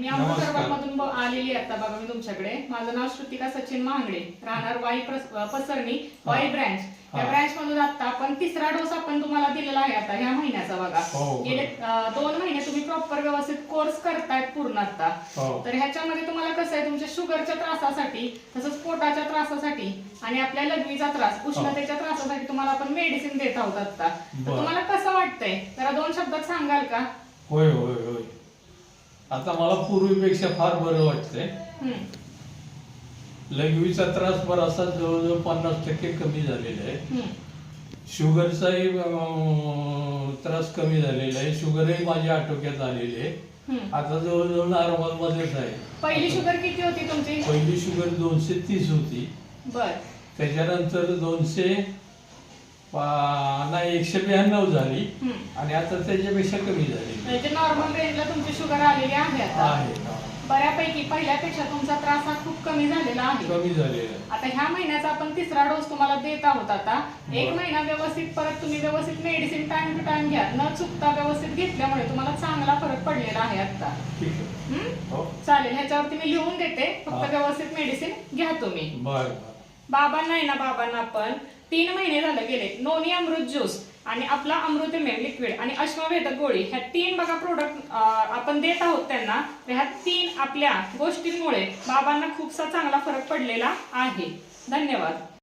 मी नमस्कार. अमृतसर मधून आलेली आता बघा मी तुमच्याकडे. माझं नाव श्रुतिका सचिन महांगडे राहणार वाई पसरणी वाई हा. ब्रँच. या हा. ब्रँच मधून आता आपण तिसरा डोस आपण तुम्हाला दिलेला आहे आता ह्या महिन्याचा बघा. हो, गेले अ, दोन महिने तुम्ही प्रॉपर व्यवस्थित कोर्स करतायत पूर्ण आता. हो. तर ह्याच्यामध्ये तुम्हाला कसं आहे तुमच्या शुगरच्या त्रासासाठी तसंच पोटाच्या त्रासासाठी आणि आपल्या लघवीचा त्रास उष्णतेच्या त्रासासाठी तुम्हाला आपण मेडिसिन देत आहोत आता. तुम्हाला कसं वाटतंय? जरा दोन शब्दात सांगाल का? होय होय होय. आता मला पूर्वीपेक्षा फार बरं वाटतंय. लघवीचा त्रास बराचसा जवळजवळ पन्नास टक्के कमी झालेला आहे. शुगरचाही त्रास कमी झालेला आहे. शुगरही माझ्या आटोक्यात आलेली आहे. आता जवळजवळ नॉर्मल मध्येच आहे. पहिली शुगर किती होती तुमची? पहिली शुगर दोनशे तीस होती. बर. त्याच्यानंतर दोनशे नाही एकशे ब्याण्णव झाली. आणि आता त्याच्यापेक्षा कमी झाली. म्हणजे नॉर्मल रेंजला तुमची शुगर आलेली आहे आता. आहे. बऱ्यापैकी पहिल्यापेक्षा तुमचा त्रास हा खूप कमी झालेला आहे. कमी झालेलं आहे. आता ह्या महिन्याचा आपण तिसरा डोस तुम्हाला देत आहोत आता. एक बरं. महिना व्यवस्थित परत तुम्ही व्यवस्थित मेडिसिन टाइम टू टाइम घ्या. न चुकता व्यवस्थित घेतल्यामुळे तुम्हाला चांगला फरक पडलेला आहे आता. ठीक आहे. हम्म? हो. चालेल ह्याच्यावरती मी लिहून देते हा. फक्त व्यवस्थित मेडिसिन घ्या तुम्ही. बर बर. बाबांना आहे ना बाबांना आपण तीन महिने झालं गेले. नोनी अमृत ज्यूस आणि आपला अमृतमेव लिक्विड आणि अश्ववेधक गोळी. ह्या तीन बघा प्रोडक्ट आपण देत आहोत त्यांना. ह्या तीन आपल्या गोष्टींमुळे बाबांना खूपसा चांगला फरक पडलेला आहे. धन्यवाद.